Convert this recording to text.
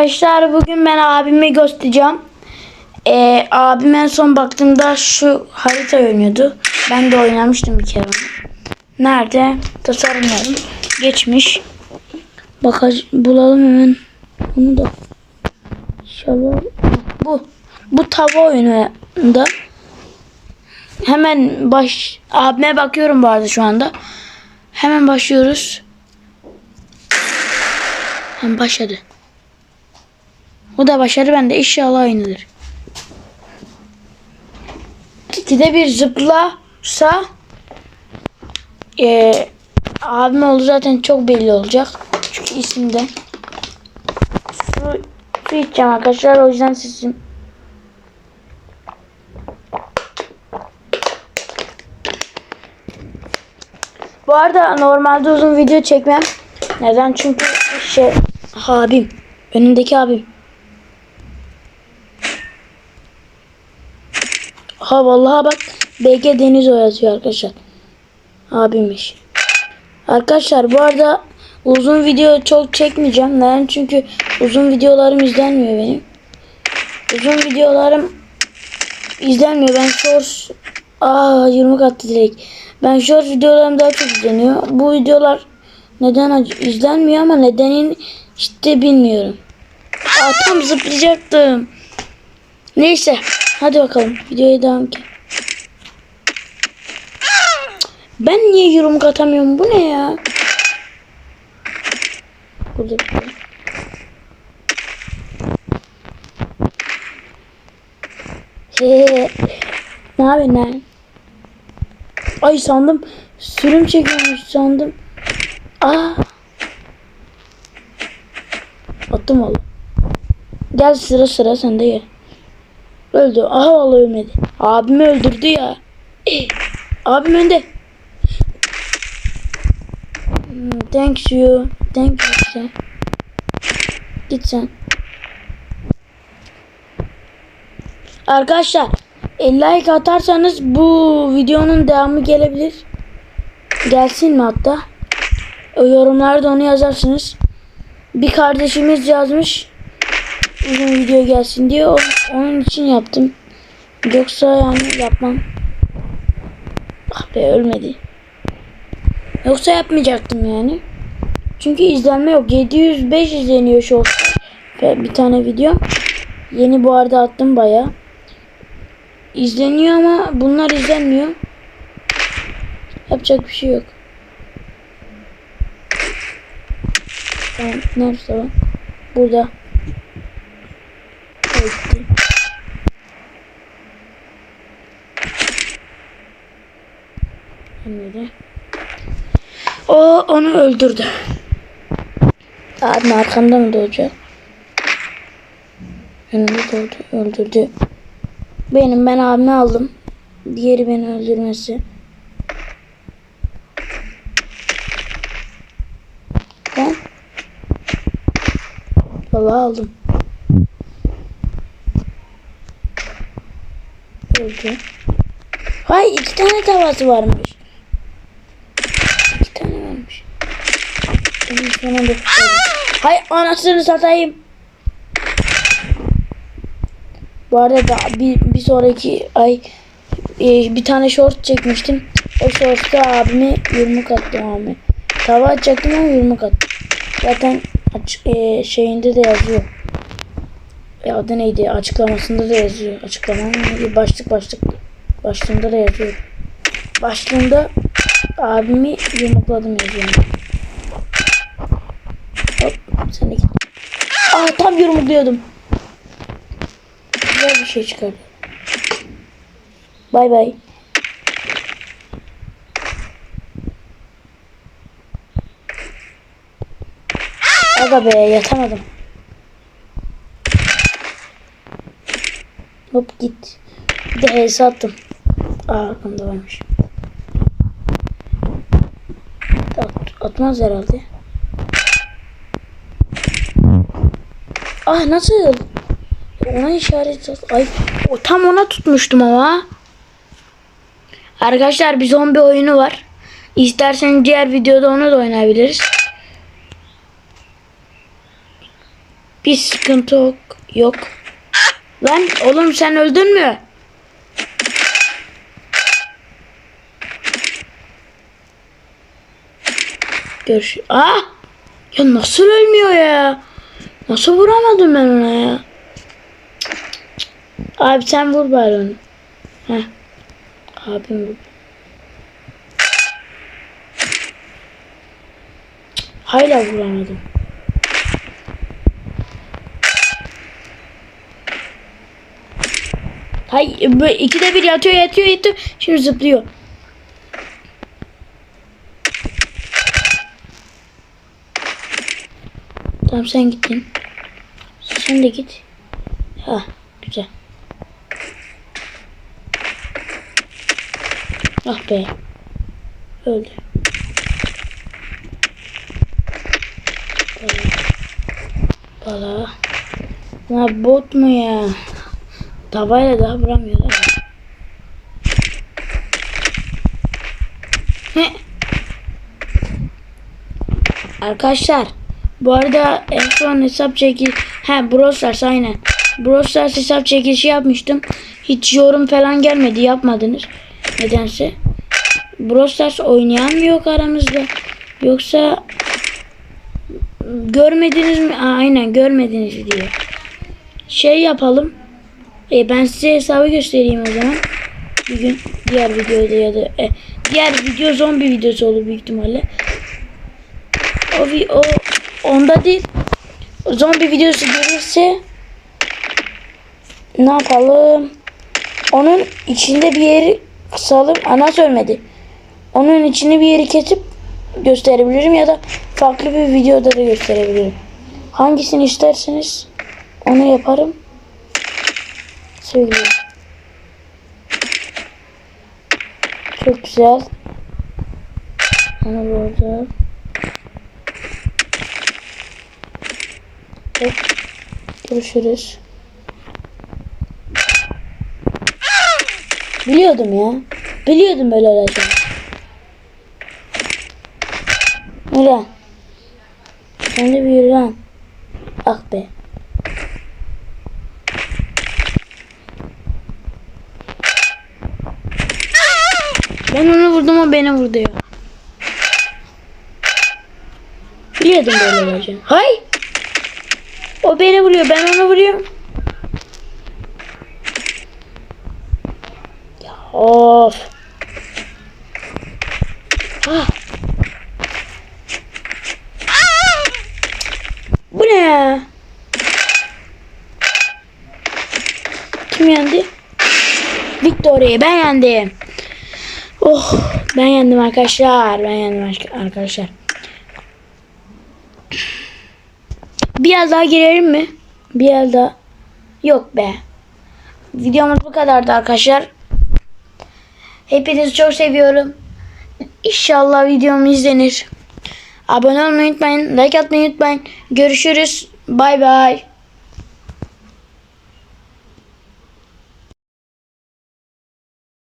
Arkadaşlar bugün ben abimi göstereceğim. Ee, abim en son baktığımda şu harita oynuyordu. Ben de oynamıştım bir kere. Nerede? Tasarımlarım. Geçmiş. Bakacağım bulalım hemen. Bunu da. İnşallah. Bu. Bu tava oyununda. Hemen baş abime bakıyorum bu arada şu anda. Hemen başlıyoruz. Hemen başladı. O da başarı bende inşallah aynıdır. İkide bir zıplarsa eee abim oldu zaten çok belli olacak. Çünkü isimde. Su, su içeceğim arkadaşlar o yüzden sesim. Bu arada normalde uzun video çekmem. Neden? Çünkü şey abim. Önündeki abim. Ha vallahi bak BG Deniz o yazıyor arkadaşlar. Abimmiş. Arkadaşlar bu arada uzun video çok çekmeyeceğim. Neden? Çünkü uzun videolarım izlenmiyor benim. Uzun videolarım izlenmiyor. Ben shorts Aa 20 attı direkt. Ben short videolarım daha çok izleniyor. Bu videolar neden izlenmiyor ama nedenin işte bilmiyorum. Aa tam zıplayacaktım. Neyse. Hadi bakalım. Videoya devam ki. Ben niye yorum katamıyorum? Bu ne ya? Burada bir şey. Hehehe. ne yapıyorsun lan? Ay sandım. Sürüm çekiyormuş sandım. Aa. Attım oğlum. Gel sıra sıra sende gel. Öldü. Aha vallahi ölmedi. Abimi öldürdü ya. Eh, Abim önde. Hmm, Thanks you. Thank you işte. Git sen. Arkadaşlar e, like atarsanız bu videonun devamı gelebilir. Gelsin mi hatta? Yorumlarda onu yazarsınız. Bir kardeşimiz yazmış uzun video gelsin diye o- onun için yaptım. Yoksa yani yapmam. Ah be ölmedi. Yoksa yapmayacaktım yani. Çünkü izlenme yok. 705 izleniyor şu bir tane video. Yeni bu arada attım baya. İzleniyor ama bunlar izlenmiyor. Yapacak bir şey yok. Tamam, nerede o? Burada. Gitti. Nerede? O onu öldürdü. Abim arkamda mı doğacak? Önümde doğdu. Öldürdü. Benim ben abimi aldım. Diğeri beni öldürmesi. Ben Vallahi aldım. Öldü. Hay iki tane tavası varmış. İki tane varmış. Da Hay anasını satayım. Bu arada bir, bir sonraki ay e, bir tane short çekmiştim. O shortta abime yumruk attım abi. Tava atacaktım ama yumruk attım. Zaten aç, e, şeyinde de yazıyor. E, adı neydi? Açıklamasında da yazıyor. Açıklama mı? Başlık başlık. Başlığında da yazıyor. Başlığında abimi yumrukladım yazıyor. Hop sen de git. Tam yumrukluyordum. Güzel bir şey çıkardı. Bay bay. Aga be yatamadım. Hop git. Bir de HS attım. Aa arkamda varmış. At, atmaz herhalde. Ah nasıl? Ona işaret at. Ay o tam ona tutmuştum ama. Arkadaşlar bir zombi oyunu var. İstersen diğer videoda onu da oynayabiliriz. Bir sıkıntı yok. Yok. Lan oğlum sen öldün mü? Görüş. Aa! Ya nasıl ölmüyor ya? Nasıl vuramadım ben ona ya? Abi sen vur bari onu. Heh. Abim vur. Hala vuramadım. Hay ikide bir yatıyor yatıyor yatıyor. Şimdi zıplıyor. Tamam sen gittin. Sen git. Ha güzel. Ah be. Öldü. Bala. Bunlar bot mu ya? Tavayla daha vuramıyorlar. Arkadaşlar bu arada en son hesap çekil he Brawl Stars aynen. Brawl Stars hesap çekilişi yapmıştım. Hiç yorum falan gelmedi yapmadınız nedense. Brawl Stars oynayan mı yok aramızda? Yoksa görmediniz mi? Aynen görmediniz diye. Şey yapalım. E, ben size hesabı göstereyim o zaman. Bir gün diğer videoda ya da e, diğer video zombi videosu olur büyük ihtimalle. O, o onda değil. Zombi videosu gelirse ne yapalım? Onun içinde bir yeri kısalım. Ana söylemedi. Onun içini bir yeri kesip gösterebilirim ya da farklı bir videoda da gösterebilirim. Hangisini isterseniz onu yaparım. Söyleyeyim. Çok güzel. Onu burada. Hop. Görüşürüz. Biliyordum ya. Biliyordum böyle olacağını. Yürü. Sen de bir yürü lan. Ah be. Ben onu vurdum o beni vurdu ya. Biliyordum böyle olacağını. Hay! O beni vuruyor. Ben onu vuruyorum. Ya of. Ah. Bu ne? Kim yendi? Victoria ben yendim. Oh ben yendim arkadaşlar. Ben yendim arkadaşlar. Bir el daha girelim mi? Bir el daha. Yok be. Videomuz bu kadardı arkadaşlar. Hepinizi çok seviyorum. İnşallah videom izlenir. Abone olmayı unutmayın. Like atmayı unutmayın. Görüşürüz. Bay bay.